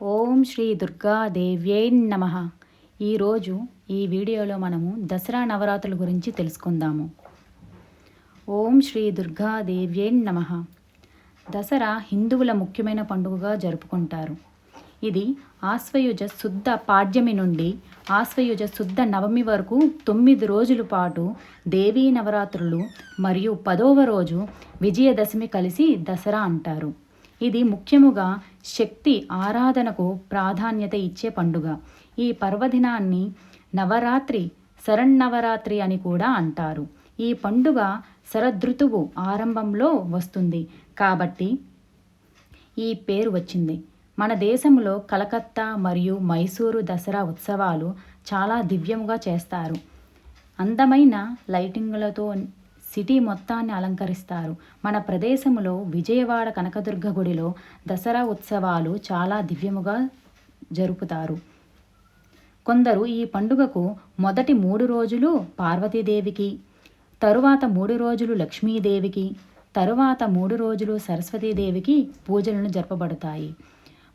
ఓం శ్రీ దుర్గాదేవ్యై నమ. ఈరోజు ఈ వీడియోలో మనము దసరా నవరాత్రుల గురించి తెలుసుకుందాము. ఓం శ్రీ దుర్గాదేవ్యై నమ. దసరా హిందువుల ముఖ్యమైన పండుగగా జరుపుకుంటారు. ఇది ఆశ్వయుజ శుద్ధ పాడ్యమి నుండి ఆశ్వయుజ శుద్ధ నవమి వరకు తొమ్మిది రోజుల పాటు దేవీ నవరాత్రులు మరియు పదవ రోజు విజయదశమి కలిసి దసరా అంటారు. ఇది ముఖ్యముగా శక్తి ఆరాధనకు ప్రాధాన్యత ఇచ్చే పండుగ. ఈ పర్వదినాన్ని నవరాత్రి శరన్నవరాత్రి అని కూడా అంటారు. ఈ పండుగ శరదృతువు ఆరంభంలో వస్తుంది. కాబట్టి ఈ పేరు వచ్చింది. మన దేశంలో కలకత్తా మరియు మైసూరు దసరా ఉత్సవాలు చాలా దివ్యముగా చేస్తారు. అందమైన లైటింగులతో సిటీ మొత్తాన్ని అలంకరిస్తారు. మన ప్రదేశంలో విజయవాడ కనకదుర్గ గుడిలో దసరా ఉత్సవాలు చాలా దివ్యముగా జరుపుతారు. కొందరు ఈ పండుగకు మొదటి మూడు రోజులు పార్వతీదేవికి తరువాత మూడు రోజులు లక్ష్మీదేవికి తరువాత మూడు రోజులు సరస్వతీదేవికి పూజలను జరపబడతాయి.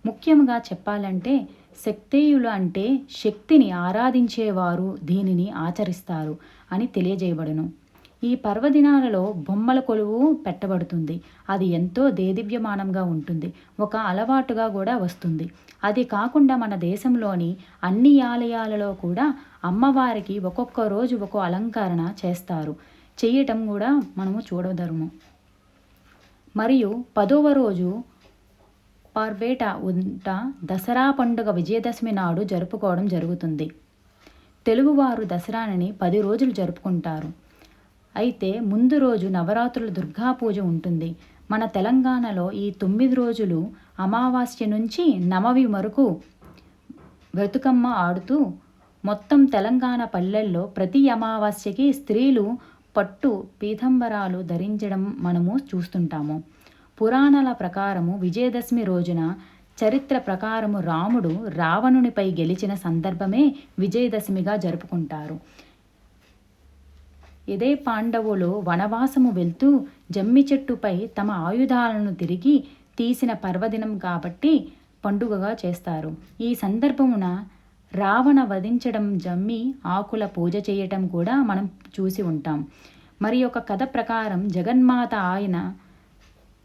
ముఖ్యంగా చెప్పాలంటే శక్తేయులు అంటే శక్తిని ఆరాధించేవారు దీనిని ఆచరిస్తారు అని తెలియజేయబడును. ఈ పర్వదినాలలో బొమ్మల కొలువు పెట్టబడుతుంది. అది ఎంతో దేదివ్యమానంగా ఉంటుంది. ఒక అలవాటుగా కూడా వస్తుంది. అది కాకుండా మన దేశంలోని అన్ని ఆలయాలలో కూడా అమ్మవారికి ఒక్కొక్క రోజు ఒక్కో అలంకరణ చేస్తారు. చేయటం కూడా మనము చూడదరుము మరియు పదవ రోజు పార్వేట ఉంట దసరా పండుగ విజయదశమి నాడు జరుపుకోవడం జరుగుతుంది. తెలుగువారు దసరాని పది రోజులు జరుపుకుంటారు. అయితే ముందు రోజు నవరాత్రుల దుర్గా పూజ ఉంటుంది. మన తెలంగాణలో ఈ తొమ్మిది రోజులు అమావాస్య నుంచి నవమి వరకు బ్రతుకమ్మ ఆడుతూ మొత్తం తెలంగాణ పల్లెల్లో ప్రతి అమావాస్యకి స్త్రీలు పట్టు పీతంబరాలు ధరించడం మనము చూస్తుంటాము. పురాణాల ప్రకారము విజయదశమి రోజున చరిత్ర ప్రకారము రాముడు రావణునిపై గెలిచిన సందర్భమే విజయదశమిగా జరుపుకుంటారు. ఇదే పాండవులు వనవాసము వెళ్తూ జమ్మి చెట్టుపై తమ ఆయుధాలను తిరిగి తీసిన పర్వదినం కాబట్టి పండుగగా చేస్తారు. ఈ సందర్భమున రావణ వధించడం జమ్మి ఆకుల పూజ చేయటం కూడా మనం చూసి ఉంటాం. మరి ఒక కథ ప్రకారం జగన్మాత ఆయన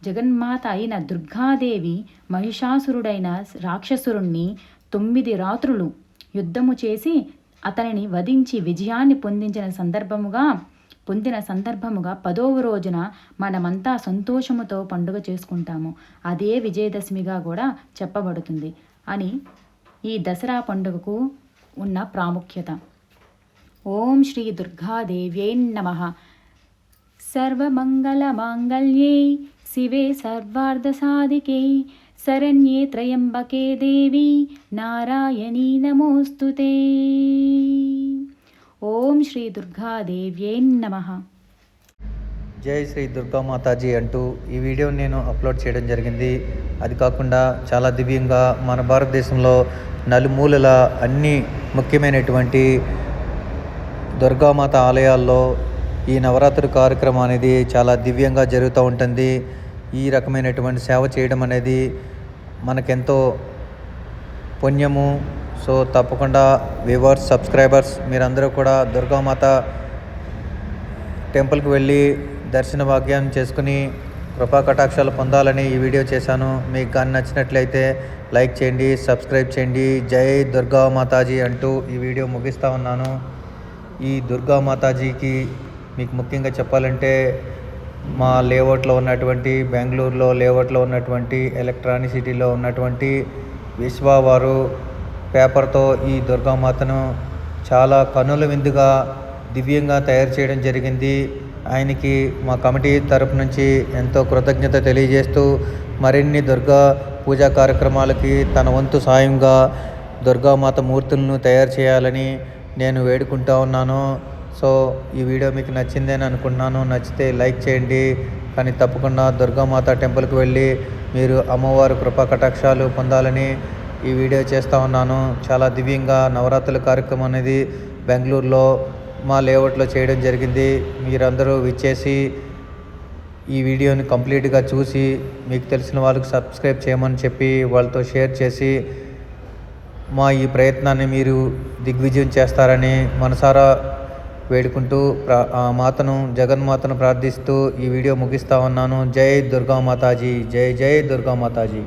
జగన్మాత అయిన దుర్గాదేవి మహిషాసురుడైన రాక్షసురుణ్ణి తొమ్మిది రాత్రులు యుద్ధము చేసి అతనిని వధించి విజయాన్ని పొందించిన సందర్భముగా పొందిన సందర్భముగా పదవ రోజున మనమంతా సంతోషముతో పండుగ చేసుకుంటాము. అదే విజయదశమిగా కూడా చెప్పబడుతుంది అని ఈ దసరా పండుగకు ఉన్న ప్రాముఖ్యత. ఓం శ్రీ దుర్గాదేవ్యై నమ. సర్వమంగళమాంగళ్యే శివే సర్వార్ధసాధికే శరణ్యే త్రయంబకే దేవి. నారాయణీ నమోస్తుతే. ఓం శ్రీ దుర్గాదేవ్యై నమ. జై శ్రీ దుర్గామాతాజీ అంటూ ఈ వీడియో నేను అప్లోడ్ చేయడం జరిగింది. అది కాకుండా చాలా దివ్యంగా మన భారతదేశంలో నలుమూలల అన్ని ముఖ్యమైనటువంటి దుర్గామాత ఆలయాల్లో ఈ నవరాత్రి కార్యక్రమం అనేది చాలా దివ్యంగా జరుగుతూ ఉంటుంది. ఈ రకమైనటువంటి సేవ చేయడం అనేది మనకెంతో పుణ్యము సో తప్పకుండా వ్యూవర్స్ సబ్స్క్రైబర్స్ మీరందరూ కూడా దుర్గామాత టెంపుల్కి వెళ్ళి దర్శన భాగ్యం చేసుకుని కృపా కటాక్షాలు పొందాలని ఈ వీడియో చేశాను. మీకు కానీ నచ్చినట్లయితే లైక్ చేయండి సబ్స్క్రైబ్ చేయండి. జై దుర్గా మాతాజీ అంటూ ఈ వీడియో ముగిస్తా ఉన్నాను. ఈ దుర్గా మాతాజీకి మీకు ముఖ్యంగా చెప్పాలంటే మా లేఅవుట్లో ఉన్నటువంటి బెంగళూరులో లేఅవుట్లో ఉన్నటువంటి ఎలక్ట్రానిసిటీలో ఉన్నటువంటి విశ్వ వారు పేపర్తో ఈ దుర్గామాతను చాలా కనుల విందుగా దివ్యంగా తయారు చేయడం జరిగింది. ఆయనకి మా కమిటీ తరపు నుంచి ఎంతో కృతజ్ఞత తెలియజేస్తూ మరిన్ని దుర్గా పూజా కార్యక్రమాలకి తన వంతు సాయంగా దుర్గామాత మూర్తులను తయారు చేయాలని నేను వేడుకుంటా ఉన్నాను. సో ఈ వీడియో మీకు నచ్చిందని అనుకున్నాను. నచ్చితే లైక్ చేయండి. కానీ తప్పకుండా దుర్గామాత టెంపుల్కి వెళ్ళి మీరు అమ్మవారి కృపా కటాక్షాలు పొందాలని ఈ వీడియో చేస్తూ ఉన్నాను. చాలా దివ్యంగా నవరాత్రుల కార్యక్రమం అనేది బెంగళూరులో మా లేఅవుట్లో చేయడం జరిగింది. మీరందరూ విచ్చేసి ఈ వీడియోని కంప్లీట్గా చూసి మీకు తెలిసిన వాళ్ళకి సబ్స్క్రైబ్ చేయమని చెప్పి వాళ్ళతో షేర్ చేసి మా ఈ ప్రయత్నాన్ని మీరు దిగ్విజయం చేస్తారని మనసారా వేడుకుంటూ ప్రా ఆ మాతను జగన్మాతను ప్రార్థిస్తూ ఈ వీడియో ముగిస్తా ఉన్నాను. జై దుర్గా మాతాజీ జై జై దుర్గా మాతాజీ